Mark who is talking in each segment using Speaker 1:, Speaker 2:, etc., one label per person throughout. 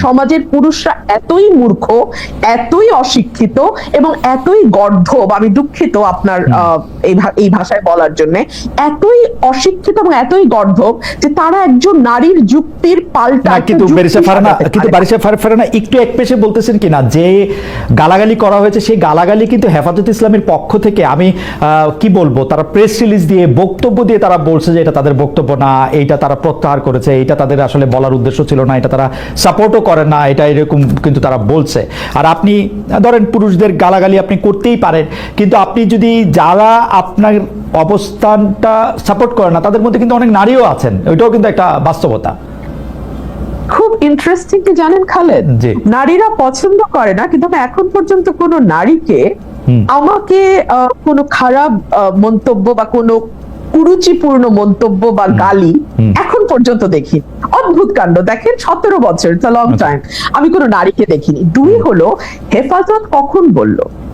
Speaker 1: সমাজের পুরুষরা এতই মূর্খ এতই অশিক্ষিত এবং এতই গর্ধব আমি দুঃখিত আপনার এই ভাষায় বলার জন্য এতই অশিক্ষিত এবং এতই গর্ধব যে তারা একজন নারীর যুক্তির পাল্টা
Speaker 2: কিন্তু কিন্তু
Speaker 1: পারে।
Speaker 2: বারিসা ফার- ফারানা একটু এক পেশে বলতেছেন কিনা যে গালাগালি করা হয়েছে সেই গালাগালি কিন্তু হেফাজত ইসলামের পক্ষ থেকে আমি আহ, কি বলব তারা প্রেস রিলিজ দিয়ে বক্তব্য দিয়ে তারা বলছে যে এটা তাদের বক্তব্য না এইটা তারা প্রত্যাহার করেছে এইটা তাদের আসলে বলার উদ্দেশ্য ছিল না এটা তারা সাপোর্টও করে না এটা এরকম কিন্তু তারা বলছে। আর আপনি ধরেন পুরুষদের গালাগালি আপনি করতেই পারেন কিন্তু আপনি যদি যারা আপনার অবস্থানটা সাপোর্ট করে না তাদের মধ্যে কিন্তু অনেক নারীও আছেন ওইটাও কিন্তু একটা বাস্তবতা।
Speaker 1: খুব ইন্টারেস্টিং কি জানেন খালেদ। নারীরা পছন্দ করে না কিন্তু আমি এখন পর্যন্ত কোনো নারীকে আমাকে কোনো খারাপ মন্তব্য বা কোনো কুরুচিপূর্ণ মন্তব্য বা গালি এখন পর্যন্ত দেখি। অদ্ভুত কাণ্ড। দেখেন সতেরো বছর লং
Speaker 2: আচ্ছা।
Speaker 1: টাইম আমি কোনো নারীকে দেখিনি। দুই হলো হেফাজত কখন বলল?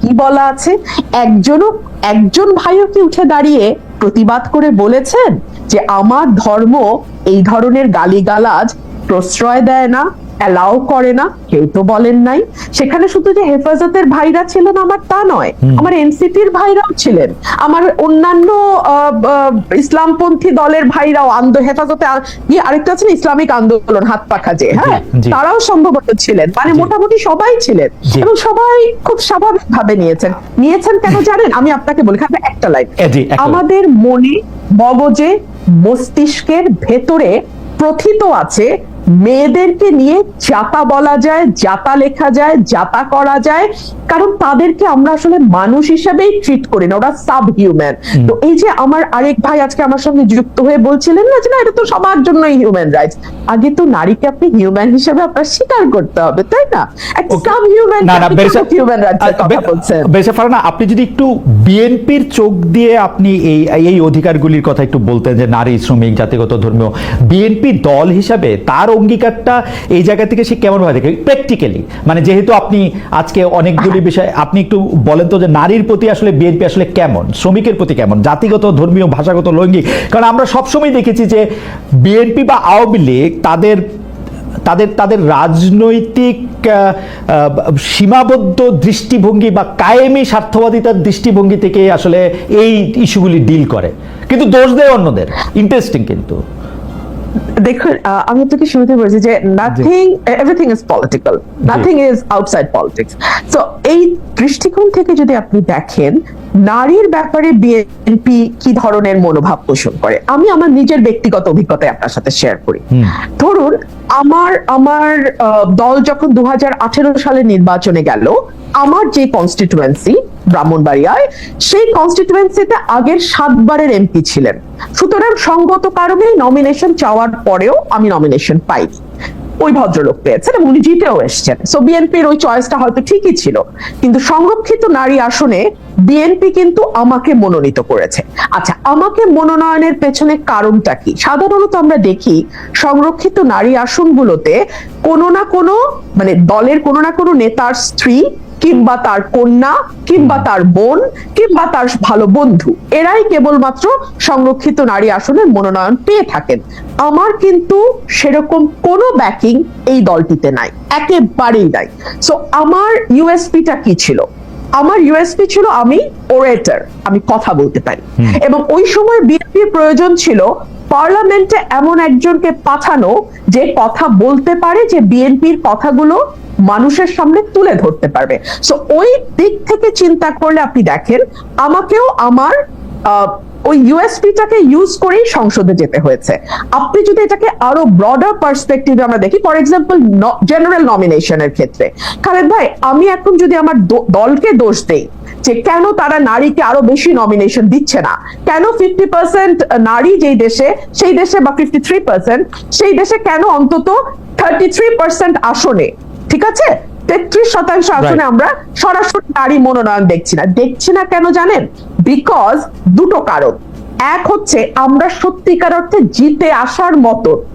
Speaker 1: কি বলা আছে? একজনও একজন ভাইও কি উঠে দাঁড়িয়ে প্রতিবাদ করে বলেছেন যে আমার ধর্ম এই ধরনের গালিগালাজ প্রশ্রয় দেয় না অ্যালাউ করে না কেউ তো বলেন নাই। সেখানে শুধু যে হেফাজতের ভাইরা ছিলেন আমার তা নয় আমার এনসিপির ভাইরাও ছিলেন। আমার অন্যান্য ইসলামপন্থী দলের ভাইরাও আন্দো হেফাজতে আরেকটা আছে ইসলামিক আন্দোলন হাত পাখা যে হ্যাঁ? তারাও সম্ভবত ছিলেন। মানে মোটামুটি সবাই ছিলেন। এবং সবাই খুব স্বাভাবিক ভাবে নিয়েছেন। নিয়েছেন কেন জানেন? আমি আপনাকে বলি খাবে একটা লাইন। আমাদের মনে মগজে মস্তিষ্কের ভেতরে প্রথিত আছে মেয়েদেরকে নিয়ে জাতা বলা যায় জাতা লেখা যায় জাতা করা যায়। কারণ তাদেরকে আমরা আসলে মানুষ হিসেবেই ট্রিট করি না ওরা সাব হিউম্যান তো এই যে আমার আরেক ভাই আজকে আমার সঙ্গে যুক্ত হয়ে বলছিলেন না যে না এটা তো সবার জন্যই হিউম্যান রাইটস আগে তো নারীকে আপনি হিউম্যান হিসেবে আপনার স্বীকার করতে হবে তাই না? সাব হিউম্যান
Speaker 2: না না
Speaker 1: হিউম্যান রাইটসের কথা বলছেন।
Speaker 2: ফারানা আপনি যদি একটু বিএনপির চোখ দিয়ে আপনি এই এই অধিকারগুলির কথা একটু বলতেন যে নারী শ্রমিক জাতিগত ধর্মীয় বিএনপি দল হিসাবে তার অঙ্গীকারটা এই জায়গা থেকে সে কেমন ভাবে দেখে? প্র্যাকটিক্যালি মানে যেহেতু আপনি আজকে অনেকগুলি বিষয়, আপনি একটু বলেন তো যে নারীর প্রতি আসলে বিএনপি আসলে কেমন, শ্রমিকের প্রতি কেমন, জাতিগত, ধর্মীয়, ভাষাগত, লৈঙ্গিক? কারণ আমরা সবসময় দেখেছি যে বিএনপি বা আওয়ামী লীগ তাদের তাদের তাদের রাজনৈতিক সীমাবদ্ধ দৃষ্টিভঙ্গি বা কায়েমি স্বার্থবাদিতার দৃষ্টিভঙ্গি থেকে আসলে এই ইস্যুগুলি ডিল করে। কিন্তু দোষ দেয় অন্যদের। ইন্টারেস্টিং কিন্তু।
Speaker 1: দেখুন আহ, আমি তোকে শুরুতে বলেছি যে nothing everything is political nothing is outside politics তো এই দৃষ্টিকোণ থেকে যদি আপনি দেখেন নারীর ব্যাপারে বিএনপি কি ধরনের মনোভাব পোষণ করে? আমি আমার নিজের ব্যক্তিগত অভিজ্ঞতায় আপনার সাথে শেয়ার করি। ধরুন আমার আমার দল যখন দু সালে নির্বাচনে গেল আমার যে কনস্টিটুয়েন্সি ব্রাহ্মণবাড়িয়ায়, সেই কনস্টিটুয়েন্সিতে আগের সাতবারের এমপি ছিলেন। সুতরাং সঙ্গত কারণে নমিনেশন চাওয়ার পরেও আমি নমিনেশন পাইনি। ওই ভদ্রলোক পেয়েছেন এবং উনি জিতেও এসছেন। সো বিএনপির ওই চয়েসটা হয়তো ঠিকই ছিল। কিন্তু সংরক্ষিত নারী আসনে বিএনপি কিন্তু আমাকে মনোনীত করেছে। আচ্ছা আমাকে মনোনয়নের পেছনে কারণটা কি? সাধারণত আমরা দেখি সংরক্ষিত নারী আসনগুলোতে কোনো না কোনো মানে দলের কোনো না কোনো নেতার স্ত্রী কিংবা তার কন্যা কিংবা তার বোন কিংবা তার ভালো বন্ধু। এরাই কেবলমাত্র সংরক্ষিত নারী আসনের মনোনয়ন পেয়ে থাকেন। আমার কিন্তু সেরকম কোনো ব্যাকিং এই দলটিতে নাই। একেবারেই নাই। সো আমার ইউএসপিটা কি ছিল? আমার ইউএসপি ছিল আমি ওরেটার আমি কথা বলতে পারি। এবং ওই সময় বিএনপির প্রয়োজন ছিল পার্লামেন্টে এমন একজনকে পাঠানো যে কথা বলতে পারে, যে বিএনপির কথাগুলো মানুষের সামনে তুলে ধরতে পারবে। সো ওই দিক থেকে চিন্তা করলে আপনি দেখেন, আমাকেও আমার ওই ইউএসপিটাকে ইউজ করেই সংসদে যেতে হয়েছে। আপনি যদি এটাকে আরও ব্রডার পার্সপেক্টিভে আমরা দেখি ফর এক্সাম্পল জেনারেল নমিনেশনের ক্ষেত্রে। খালেদ ভাই, আমি এখন যদি আমার দলকে দোষ দেই, যে কেন তারা নারীকে আরও বেশি নমিনেশন দিচ্ছে না? কেন ফিফটি পার্সেন্ট নারী যেই দেশে, সেই দেশে বা ফিফটি থ্রি পার্সেন্ট সেই দেশে কেন অন্তত থার্টি থ্রি পার্সেন্ট আসনে? ঠিক আছে? তেত্রিশ শতাংশ আসনে আমরা সরাসরি নারী মনোনয়ন দেখছি না। দেখছি না কেন জানেন? বিকজ দুটো কারণ। এক হচ্ছে আমরা সত্যিকার অর্থে জিতে আসার মতো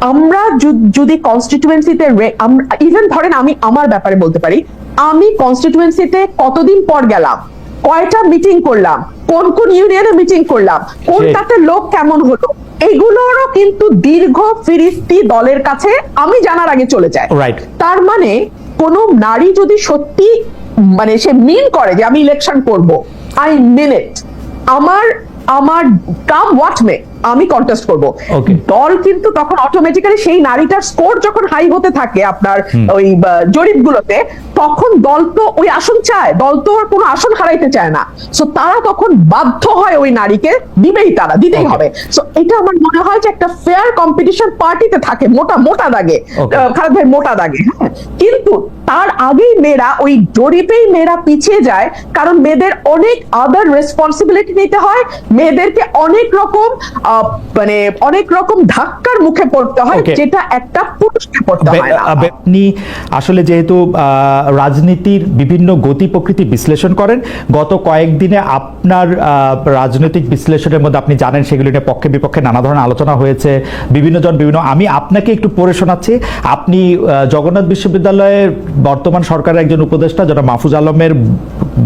Speaker 1: আমরা যদি কনস্টিটিউয়েন্সিতে ইভেন ধরেন আমি আমার ব্যাপারে বলতে পারি আমি কনস্টিটিউয়েন্সিতে কতদিন পর গেলাম? কয়টা মিটিং করলাম? কোন কোন ইউনিয়নে মিটিং করলাম? কোনটাতে লোক কেমন হলো? এগুলোরও কিন্তু দীর্ঘ ফিরিস্তি দলের কাছে আমি জানার আগে চলে যায়. তার মানে কোন নারী যদি সত্যি মানে সে মিন করে যে আমি ইলেকশন করব আই মিন ইট আমার আমার কাম হোয়াট মে আমি কন্টেস্ট করব। দল কিন্তু তখন অটোমেটিক্যালি সেই নারীটার স্কোর যখন হাই হতে থাকে আপনার ওই জরিপ গুলোতে তখন দল তো ওই আসন চায়। দল তো কোনো আসন হারাইতে চায় না। সো তারা তখন বাধ্য হয় ওই নারীকে দিবেই তারা দিতেই হবে। সো এটা আমার মনে হয় যে একটা ফেয়ার কম্পিটিশন পার্টিতে থাকে মোটা মোটা দাগে। খালেদ ভাই মোটা দাগে হ্যাঁ। কিন্তু তার আগেই মেয়েরা ওই জরিপেই মেয়েরা পিছিয়ে যায় কারণ মেয়েদের অনেক আদার রেসপন্সিবিলিটি নিতে হয়। মেয়েদেরকে অনেক রকম আহ, মানে অনেক রকম ধাক্কার মুখে পড়তে হয়. যেটা একটা পুরুষকে পড়তে হয় না।
Speaker 2: আপনি আসলে যেহেতু রাজনীতির বিভিন্ন গতি প্রকৃতি বিশ্লেষণ করেন গত কয়েকদিনে আপনার রাজনৈতিক বিশ্লেষণের মধ্যে আপনি জানেন সেগুলি নিয়ে পক্ষে বিপক্ষে নানা ধরনের আলোচনা হয়েছে বিভিন্ন জন বিভিন্ন আমি আপনাকে একটু পড়ে শোনাচ্ছি। আপনি জগন্নাথ বিশ্ববিদ্যালয়ের বর্তমান সরকারের একজন উপদেষ্টা যারা মাহফুজ আলমের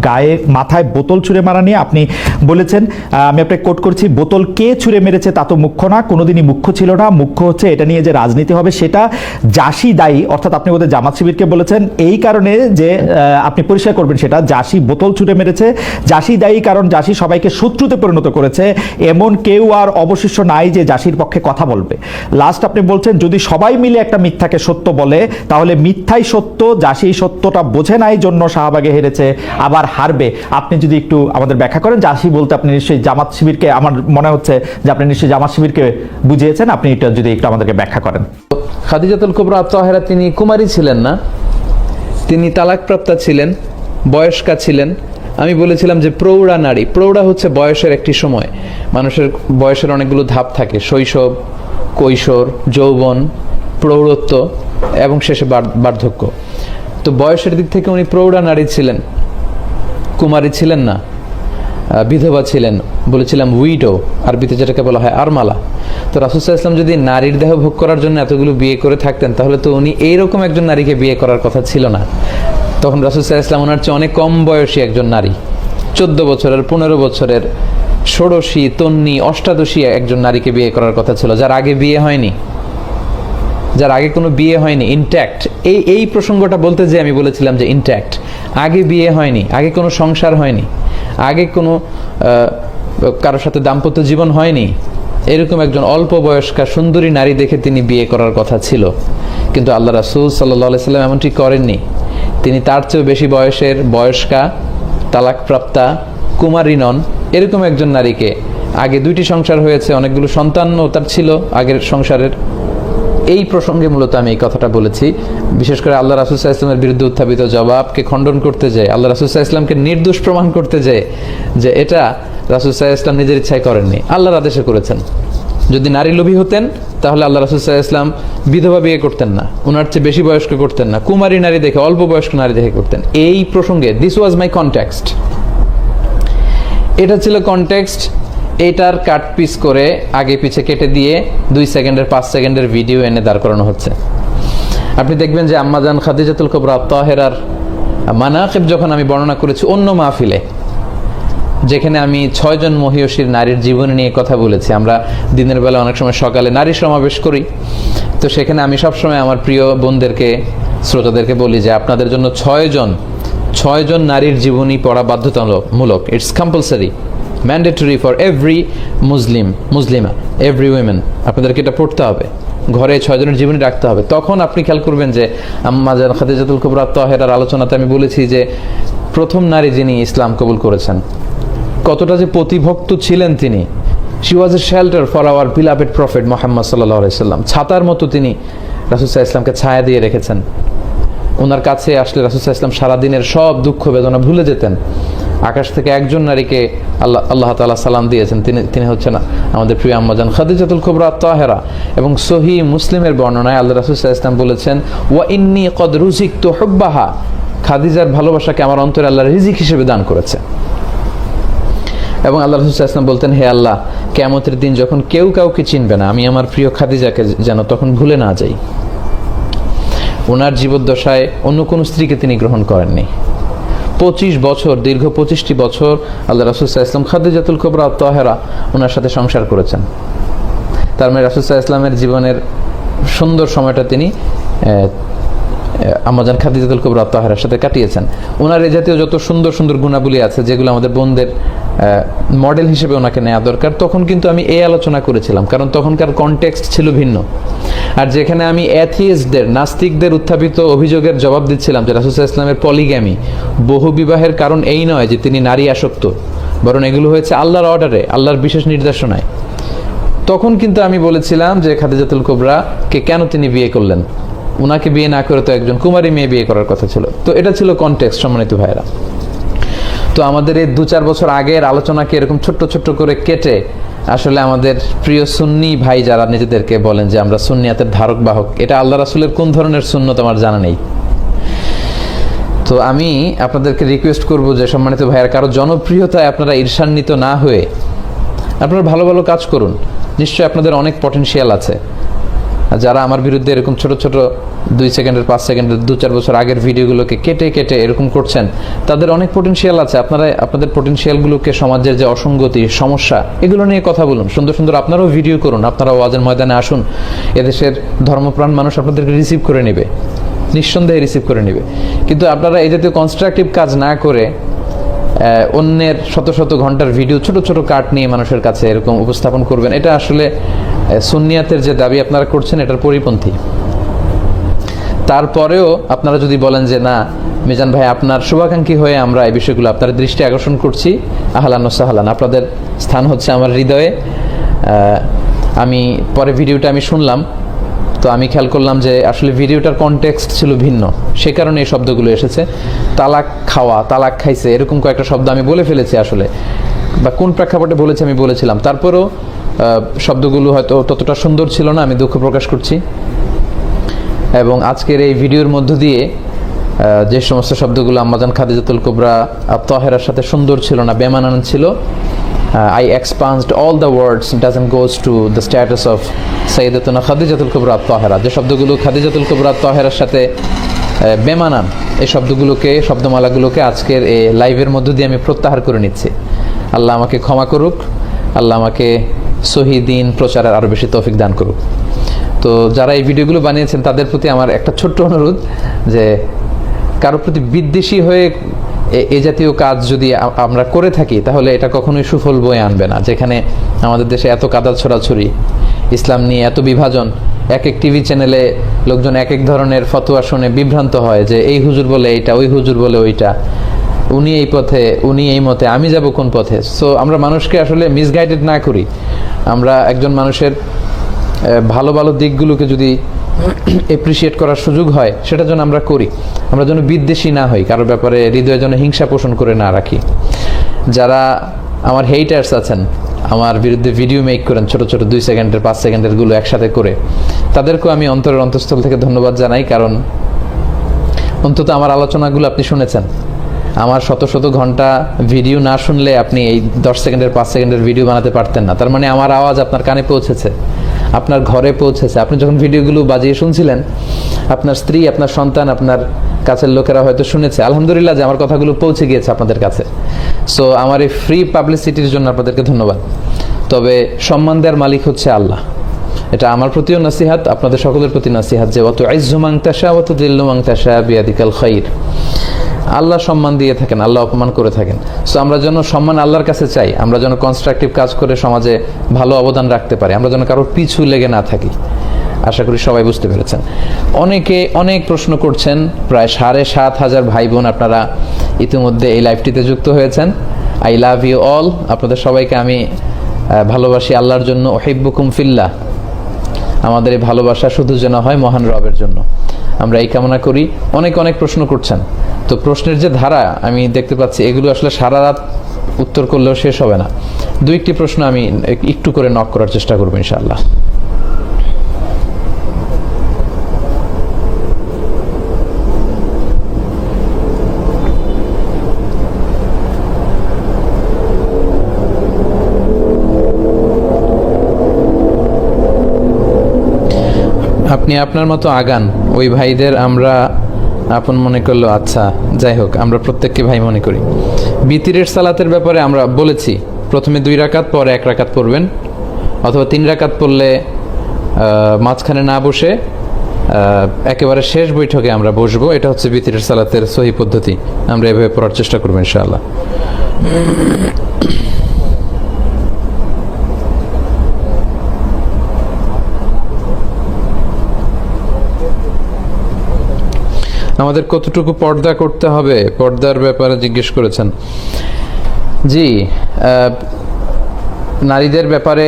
Speaker 2: গায়ে মাথায় বোতল ছুঁড়ে মারা নিয়ে আপনি বলেছেন আমি আপনাকে কোট করছি বোতল কে ছুঁড়ে মেরেছে? তা তো মুখ্য না, কোনোদিনই মুখ্য ছিল না। মুখ্য হচ্ছে এটা নিয়ে যে রাজনীতি হবে, সেটা জাসি দায়ী, অর্থাৎ আপনি বোধহয় জামাত শিবিরকে বলেছেন, এই কারণে যে আপনি পরিষ্কার করবেন সেটা, জাসি বোতল ছুঁড়ে মেরেছে। জাসি দায়ী কারণ জাসি সবাইকে শত্রুতে পরিণত করেছে, এমন কেউ আর অবশিষ্ট নাই যে জাসির পক্ষে কথা বলবে। লাস্ট আপনি বলছেন, যদি সবাই মিলে একটা মিথ্যাকে সত্য বলে, তাহলে মিথ্যাই সত্য জাসি সত্যটা বোঝে নাই জন্য শাহবাগে হেরেছে, আবার হারবে। আপনি যদি একটু আমাদের ব্যাখ্যা করেন, জাসি বলতে আপনি নিশ্চয়ই জামাত শিবিরকে, আমার মনে হচ্ছে যে আপনি নিশ্চয়ই জামাত শিবিরকে বুঝিয়েছেন, আপনি এটা যদি একটু আমাদেরকে ব্যাখ্যা করেন।
Speaker 3: খাদিজাতুল কুবরা, তাহেরা তিনি কুমারী ছিলেন না। তিনি তালাকপ্রাপ্তা ছিলেন, বয়স্কা ছিলেন। আমি বলেছিলাম যে প্রৌঢ়া নারী, প্রৌঢ়া হচ্ছে বয়সের একটি সময়। মানুষের বয়সের অনেকগুলো ধাপ থাকে, শৈশব, কৈশোর, যৌবন, প্রৌঢ়ত্ব এবং শেষে বার্ধক্য। তো বয়সের দিক থেকে উনি প্রৌঢ়া নারী ছিলেন, কুমারী ছিলেন না। বিধবা ছিলেন, বলেছিলাম উইডো আরবিতে যেটাকে বলা হয় আরমালা। তো রাসুসাহ ইসলাম যদি নারীর দেহ ভোগ করার জন্য এতগুলো বিয়ে করে থাকতেন, তাহলে তো উনি এইরকম একজন নারীকে বিয়ে করার কথা ছিল না। তখন রাসুসাহ ইসলাম ওনার চেয়ে অনেক কম বয়সী একজন নারী। চোদ্দ বছরের, পনেরো বছরের, ষোড়শী, তন্নি, অষ্টাদশী একজন নারীকে বিয়ে করার কথা ছিল, যার আগে বিয়ে হয়নি। যার আগে কোনো বিয়ে হয়নি ইনট্যাক্ট এই এই প্রসঙ্গটা বলতে যে আমি বলেছিলাম যে ইনট্যাক্ট আগে বিয়ে হয়নি, আগে কোনো সংসার হয়নি। আগে কোনো কারোর সাথে দাম্পত্য জীবন হয়নি। এরকম একজন অল্প বয়স্কা সুন্দরী নারী দেখে তিনি বিয়ে করার কথা ছিল। কিন্তু আল্লাহ রাসুল সাল্লাহ সাল্লাম এমনটি করেননি। তিনি তার চেয়েও বেশি বয়সের বয়স্কা, তালাকপ্রাপ্তা, কুমারী নন। এরকম একজন নারীকে আগে দুইটি সংসার হয়েছে, অনেকগুলো সন্তানও তার ছিল, আগের সংসারের এই প্রসঙ্গে মূলত আমি এই কথাটা বলেছি। বিশেষ করে আল্লাহ রাসুসাহ ইসলামের বিরুদ্ধে উত্থাপিত জবাবকে খণ্ডন করতে যায় আল্লাহ রাসুসাহ ইসলামকে নির্দোষ প্রমাণ করতে যায় যে এটা রাসুসাহ ইসলাম নিজের ইচ্ছায় করেননি। আল্লাহর আদেশে করেছেন। যদি নারী লোভী হতেন, তাহলে আল্লাহ রাসুসাহ ইসলাম বিধবা বিয়ে করতেন না ওনার চেয়ে বেশি বয়স্ক করতেন না, কুমারী নারী দেখে, অল্প বয়স্ক নারী দেখে করতেন। এই প্রসঙ্গে দিস ওয়াজ মাই কনটেক্সট এটা ছিল কনটেক্সট এটার কাট পিস করে আগে পিছে কেটে দিয়ে দুই সেকেন্ডের, পাঁচ সেকেন্ডের ভিডিও এনে দাঁড় করানো হচ্ছে। আপনি দেখবেন যে আম্মাজান খাদিজাতুল কবরা, তাহেরার মানাকিব যখন আমি বর্ণনা করেছি অন্য মাহফিলে, যেখানে আমি ছয়জন মহিয়সীর নারীর জীবনী নিয়ে কথা বলেছি, আমরা দিনের বেলা অনেক সময় সকালে নারী সমাবেশ করি, তো সেখানে আমি সবসময় আমার প্রিয় বোনদেরকে, শ্রোতাদেরকে বলি যে আপনাদের জন্য ছয়জন ছয়জন নারীর জীবনী পড়া বাধ্যতামূলক it's compulsory mandatory for every Muslim Muslima every women আপনাদেরকে এটা পড়তে হবে। ঘরে ছয়জনের জীবনী রাখতে হবে। তখন আপনি খেয়াল করবেন যে আম্মাজান খাদিজাতুল কুবরা তহেরার আলোচনাতে আমি বলেছি যে প্রথম নারী যিনি ইসলাম কবুল করেছেন, কতটা যে প্রতিভক্ত ছিলেন তিনি। She was a shelter for our beloved prophet Muhammad সাল্লাহ সাল্লাম। ছাতার মতো তিনি রাসুসাহ ইসলামকে ছায়া দিয়ে রেখেছেন। ওনার কাছে আসলে রাসুসাহ ইসলাম সারাদিনের সব দুঃখ বেদনা ভুলে যেতেন। আকাশ থেকে একজন নারীকে আল্লাহ আল্লাহ তালা সালাম দিয়েছেন। তিনি তিনি হচ্ছেন আমাদের প্রিয় আম্মাজান খাদিজাতুল কুবরা তাহেরা এবং সহি মুসলিমের বর্ণনায় আল্লাহ রাসুসাহ ইসলাম বলেছেন, ওয়া ইন্নি কদ রুজিক তো হব্বাহা। খাদিজার ভালোবাসাকে আমার অন্তরে আল্লাহ রিজিক হিসেবে দান করেছে এবং আল্লাহ রসুল ইসলাম বলতেন, হে আল্লাহ কেমতের দিন যখন কেউ কাউকে চিনবে না, আমি আমার প্রিয় খাদিজাকে যেন তখন ভুলে না যাই। ওনার জীবদ্দশায় অন্য কোনো স্ত্রীকে তিনি গ্রহণ করেননি। পঁচিশ বছর, দীর্ঘ পঁচিশটি বছর আল্লাহ রাসুল্লাহ ইসলাম খাদিজাতুল কবরা, তহেরা, ওনার সাথে সংসার করেছেন। তার মানে রাসুল্লাহ ইসলামের জীবনের সুন্দর সময়টা তিনি আমাজান খাদিজাতুল কবরা, তাহারের সাথে কাটিয়েছেন। ওনার এই জাতীয় যত সুন্দর সুন্দর গুণাবলী আছে, যেগুলো আমাদের বোনদের মডেল হিসেবে ওনাকে নেওয়া দরকার, তখন কিন্তু আমি এই আলোচনা করেছিলাম, কারণ তখনকার কনটেক্সট ছিল ভিন্ন। আর যেখানে আমি অ্যাথিয়েস্টদের নাস্তিকদের উত্থাপিত অভিযোগের জবাব দিচ্ছিলাম যে রাসুসাহ ইসলামের পলিগ্যামি বহু বিবাহের কারণ এই নয় যে তিনি নারী আসক্ত, বরং এগুলো হয়েছে আল্লাহর অর্ডারে, আল্লাহর বিশেষ নির্দেশনায়। তখন কিন্তু আমি বলেছিলাম যে খাদিজাতুল কোবরাকে কেন তিনি বিয়ে করলেন? ওনাকে বিয়ে না করে তো একজন কুমারী মেয়ে বিয়ে করার কথা ছিল। তো এটা ছিল কনটেক্সট সম্মানিত ভাইরা তো আমাদের এই দু চার বছর আগের আলোচনাকে এরকম ছোট্ট ছোট্ট করে কেটে আসলে আমাদের প্রিয় সুন্নি ভাই যারা নিজেদেরকে বলেন যে আমরা সুন্নিয়াতের ধারক বাহক, এটা আল্লাহ রাসুলের কোন ধরনের শূন্য তোমার জানা নেই। তো আমি আপনাদেরকে রিকোয়েস্ট করব যে সম্মানিত ভাইয়ার, কারও জনপ্রিয়তায় আপনারা ঈর্ষান্বিত না হয়ে আপনারা ভালো ভালো কাজ করুন। নিশ্চয়ই আপনাদের অনেক পটেনশিয়াল আছে। আর যারা আমার বিরুদ্ধে এরকম ছোট ছোট দুই সেকেন্ডের, পাঁচ সেকেন্ডের, দু চার বছর আগের ভিডিওগুলোকে কেটে কেটে এরকম করছেন, তাদের অনেক পটেনশিয়াল আছে। আপনারা, আপনাদের পটেনশিয়ালগুলোকে সমাজের যে অসঙ্গতি, সমস্যা, এগুলো নিয়ে কথা বলুন। সুন্দর সুন্দর আপনারাও ভিডিও করুন। আপনারা ওয়াজের ময়দানে আসুন। এদেশের ধর্মপ্রাণ মানুষ আপনাদেরকে রিসিভ করে নেবে। নিঃসন্দেহে রিসিভ করে নেবে। কিন্তু আপনারা এই জাতীয় কনস্ট্রাকটিভ কাজ না করে অন্যের শত শত ঘণ্টার ভিডিও ছোট ছোট কাট নিয়ে মানুষের কাছে এরকম উপস্থাপন করবেন, এটা আসলে সুনিয়াতের যে দাবি আপনারা করছেন, এটার পরিপন্থী। তারপরেও আপনারা যদি বলেন যে, না, মিজান ভাই, আপনার শুভাকাঙ্ক্ষী হয়ে আমরা এই বিষয়গুলো আপনার দৃষ্টি আকর্ষণ করছি, আহলান ও সাহালান। আপনাদের স্থান হচ্ছে আমার হৃদয়ে। আমি পরে ভিডিওটা আমি শুনলাম, তো আমি খেয়াল করলাম যে আসলে ভিডিওটার কনটেক্সট ছিল ভিন্ন। সে কারণে এই শব্দগুলো এসেছে। তালাক খাওয়া, তালাক খাইছে, এরকম কয়েকটা শব্দ আমি বলে ফেলেছি আসলে। বা কোন প্রেক্ষাপটে বলেছি আমি বলেছিলাম। তারপরেও শব্দগুলো হয়তো ততটা সুন্দর ছিল না, আমি দুঃখ প্রকাশ করছি। এবং আজকের এই ভিডিওর মধ্য দিয়ে যে সমস্ত শব্দগুলো আম্মাজান খাদিজাতুল কুবরা তহেরার সাথে সুন্দর ছিল না, বেমানান ছিল I expanded all the words doesn't goes to the status of Sayyidatuna Khadijatul Kubra Tahira যে শব্দগুলো খাদিজাতুল কুবরা তহেরার সাথে বেমানান, এই শব্দগুলোকে, শব্দমালাগুলোকে আজকের এই লাইভের মধ্য দিয়ে আমি প্রত্যাহার করে নিচ্ছি। আল্লাহ আমাকে ক্ষমা করুক, আল্লাহ আমাকে সহি দিন প্রচারের আরও বেশি তৌফিক দান করুক। তো যারা এই ভিডিওগুলো বানিয়েছেন, তাদের প্রতি আমার একটা ছোট্ট অনুরোধ যে কারও প্রতি বিদ্বেষী হয়ে এ- জাতীয় কাজ যদি আমরা করে থাকি, তাহলে এটা কখনোই সুফল বয়ে আনবে না। যেখানে আমাদের দেশে এত কাদা ছড়াছড়ি, ইসলাম নিয়ে এত বিভাজন, এক এক টিভি চ্যানেলে লোকজন এক এক ধরনের ফতোয়া শুনে বিভ্রান্ত হয় যে এই হুজুর বলে এইটা, ওই হুজুর বলে ওইটা। উনি এই পথে, উনি এই মতে, আমি যাব কোন পথে? সো আমরা মানুষকে আসলে মিসগাইডেড না করি। আমরা একজন মানুষের ভালো ভালো দিকগুলোকে যদি এপ্রিসিয়েট করার সুযোগ হয়, সেটা যেন আমরা করি। আমরা যেন বিদ্বেষী না হই কারোর ব্যাপারে হৃদয়ে যেন হিংসা পোষণ করে না রাখি। যারা আমার হেইটার্স আছেন, আমার বিরুদ্ধে ভিডিও মেক করেন, ছোট ছোট দুই সেকেন্ডের, পাঁচ সেকেন্ডেরগুলো একসাথে করে, তাদেরকেও আমি অন্তরের অন্তঃস্থল থেকে ধন্যবাদ জানাই, কারণ অন্তত আমার আলোচনাগুলো আপনি শুনেছেন। আমার শত শত ঘণ্টা ভিডিও না শুনলে আপনি এই দশ সেকেন্ডের, পাঁচ সেকেন্ডের ভিডিও বানাতে পারতেন না। তার মানে আমার আওয়াজ আপনার কানে পৌঁছেছে। আপনার ঘরে পৌঁছেছে। আপনি যখন ভিডিওগুলো বাজিয়ে শুনছিলেন, আপনার স্ত্রী, আপনার সন্তান, আপনার কাছের লোকেরা হয়তো শুনেছে। আলহামদুলিল্লাহ যে আমার কথাগুলো পৌঁছে গিয়েছে আপনাদের কাছে। সো আমার এই ফ্রি পাবলিসিটির জন্য আপনাদেরকে ধন্যবাদ। তবে সম্মান দেওয়ার মালিক হচ্ছে আল্লাহ। এটা আমার প্রতিও নাসিহাত, আপনাদের সকলের প্রতি নাসিহাত যে অত আইজুমাং তাসা অত দিল্লু তাসা বিয়াদিকাল খাইর। আল্লাহ সম্মান দিয়ে থাকেন, আল্লাহ অপমান করে থাকেন। সো আমরা যেন সম্মান আল্লাহর কাছে চাই, আমরা যেন কনস্ট্রাকটিভ কাজ করে সমাজে ভালো অবদান রাখতে পারি, আমরা যেন কারোর পিছু লেগে না থাকি। আশা করি সবাই বুঝতে পেরেছেন। অনেকে অনেক প্রশ্ন করছেন, প্রায় সাড়ে সাত হাজার ভাই বোন আপনারা ইতিমধ্যে এই লাইভটিতে যুক্ত হয়েছেন। আই লাভ ইউ অল আপনাদের সবাইকে আমি ভালোবাসি আল্লাহর জন্য। ওহিব্বুকুম ফিল্লাহ। আমাদের এই ভালোবাসা শুধু যেন হয় মহান রবের জন্য। আমরা এই কামনা করি। অনেক অনেক প্রশ্ন করছেন। তো প্রশ্নের যে ধারা আমি দেখতে পাচ্ছি, এগুলো আসলে সারা রাত উত্তর করলেও শেষ হবে না। দুই একটি প্রশ্ন আমি একটু করে নক করার চেষ্টা করব ইনশাআল্লাহ। আপনি আপনার মতো আগান, ওই ভাইদের আমরা আপন মনে করল আচ্ছা যাই হোক, আমরা প্রত্যেককে ভাই মনে করি। বিতিরের সালাতের ব্যাপারে আমরা বলেছি, প্রথমে দুই রাকাত, পরে এক রাকাত পড়বেন, অথবা তিন রাকাত পড়লে মাঝখানে না বসে একেবারে শেষ বৈঠকে আমরা বসবো। এটা হচ্ছে বিতিরের সালাতের সহি পদ্ধতি। আমরা এভাবে পড়ার চেষ্টা করব, ইনশাআল্লাহ। আমাদের কতটুকু পর্দা করতে হবে? পর্দার ব্যাপারে জিজ্ঞেস করেছেন। জি নারীদের ব্যাপারে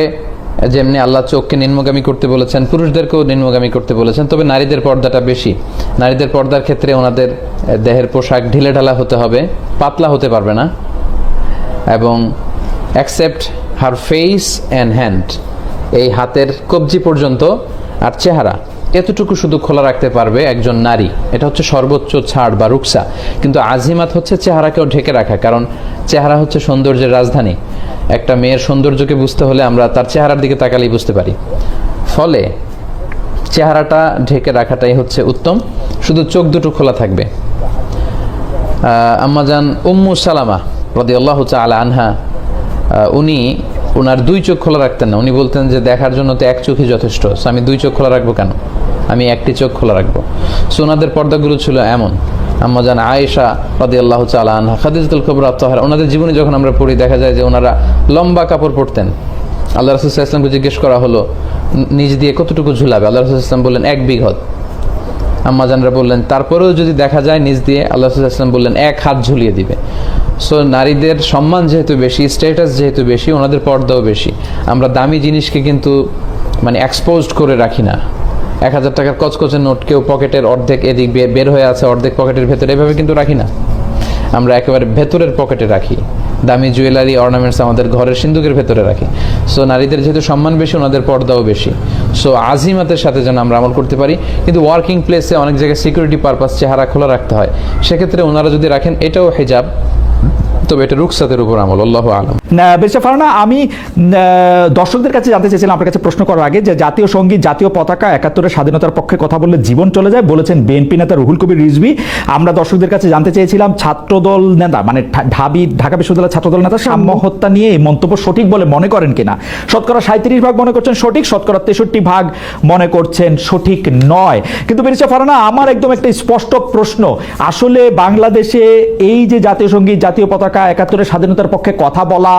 Speaker 3: যেমনি আল্লাহ চোখকে নিম্নগামী করতে বলেছেন, পুরুষদেরকেও নিম্নগামী করতে বলেছেন, তবে নারীদের পর্দাটা বেশি। নারীদের পর্দার ক্ষেত্রে ওনাদের দেহের পোশাক ঢিলে ঢালা হতে হবে, পাতলা হতে পারবে না। এবং accept her face and hand এই হাতের কবজি পর্যন্ত আর চেহারা। এতটুকু শুধু খোলা রাখতে পারবে একজন নারী। এটা হচ্ছে সর্বোচ্চ ছাড় বা রুকসা। কিন্তু আজিমাত হচ্ছে চেহারাকেও ঢেকে রাখা, কারণ চেহারা হচ্ছে সৌন্দর্যের রাজধানী। একটা মেয়ের সৌন্দর্যকে বুঝতে হলে আমরা তার চেহারার দিকে তাকালেই বুঝতে পারি। ফলে চেহারাটা ঢেকে রাখাটাই হচ্ছে উত্তম। শুধু চোখ দুটো খোলা থাকবে। আম্মাজান উম্মু সালামা রদি আল্লাহ আলা আনহা উনি ওনার দুই চোখ খোলা রাখতেন না। উনি বলতেন যে, দেখার জন্য তো এক চোখই যথেষ্ট। আমি দুই চোখ খোলা রাখব কেন? আমি একটি চোখ খোলা রাখব। সো ওনাদের পর্দাগুলো ছিল এমন। আম্মাজান আয়েশা রদি আল্লাহ চালা আনহা খাদিজুল কবর আত্মহার ওনাদের জীবনে যখন আমরা পড়ি, দেখা যায় যে ওনারা লম্বা কাপড় পরতেন। আল্লাহ রসুল ইসলামকে জিজ্ঞেস করা হলো, নিজ দিয়ে কতটুকু ঝুলাবে? আল্লাহ রসুল ইসলাম বললেন, এক বিঘত। আম্মাজানরা বললেন, তারপরেও যদি দেখা যায় নিজ দিয়ে, আল্লাহ আসলাম বললেন, এক হাত ঝুলিয়ে দিবে। সো নারীদের সম্মান যেহেতু বেশি স্ট্যাটাস যেহেতু বেশি, ওনাদের পর্দাও বেশি। আমরা দামি জিনিসকে কিন্তু মানে এক্সপোজড করে রাখি না। এক হাজার টাকার কচকচে নোট, কেউ পকেটের অর্ধেক এদিক বের হয়ে আছে, অর্ধেক পকেটের ভেতরে। এভাবে কিন্তু রাখি না। আমরা একেবারে ভেতরের পকেটে রাখি। দামি জুয়েলারি অর্নামেন্টস আমাদের ঘরের সিন্ধুকের ভেতরে রাখি। সো নারীদের যেহেতু সম্মান বেশি, ওনাদের পর্দাও বেশি। সো আজিমাতের সাথে যেন আমরা আমল করতে পারি, কিন্তু ওয়ার্কিং প্লেসে অনেক জায়গায় সিকিউরিটি পারপাস চেহারা খোলা রাখতে হয়। সেক্ষেত্রে ওনারা যদি রাখেন, এটাও হেজাব। তবে এটা রুকসাতের উপর আমল আল্লাহ আলম।
Speaker 2: বেশা ফারহানা আমি দর্শকদের কাছে জানতে চেয়েছিলাম আপনার কাছে প্রশ্ন করার আগে যে জাতীয় সংগীত জাতীয় পতাকা একাত্তরের স্বাধীনতার পক্ষে কথা বললে জীবন চলে যায় বলেছেন বিএনপি নেতা রুহুল কবির রিজভি। আমরা দর্শকদের কাছে জানতে চেয়েছিলাম ছাত্রদল নেতা মানে ঢাবি ঢাকা বিশ্ববিদ্যালয়ের ছাত্রদল নেতা সাম্য হত্যা নিয়ে এই মন্তব্য সঠিক বলে মনে করেন কিনা? শতকরা সাঁত্রিশ ভাগ মনে করছেন সঠিক শতকরা তেষট্টি ভাগ মনে করছেন সঠিক নয়। কিন্তু বেরিসা ফারানা আমার একদম একটা স্পষ্ট প্রশ্ন। আসলে বাংলাদেশে এই যে জাতীয় সংগীত জাতীয় পতাকা একাত্তরের স্বাধীনতার পক্ষে কথা বলা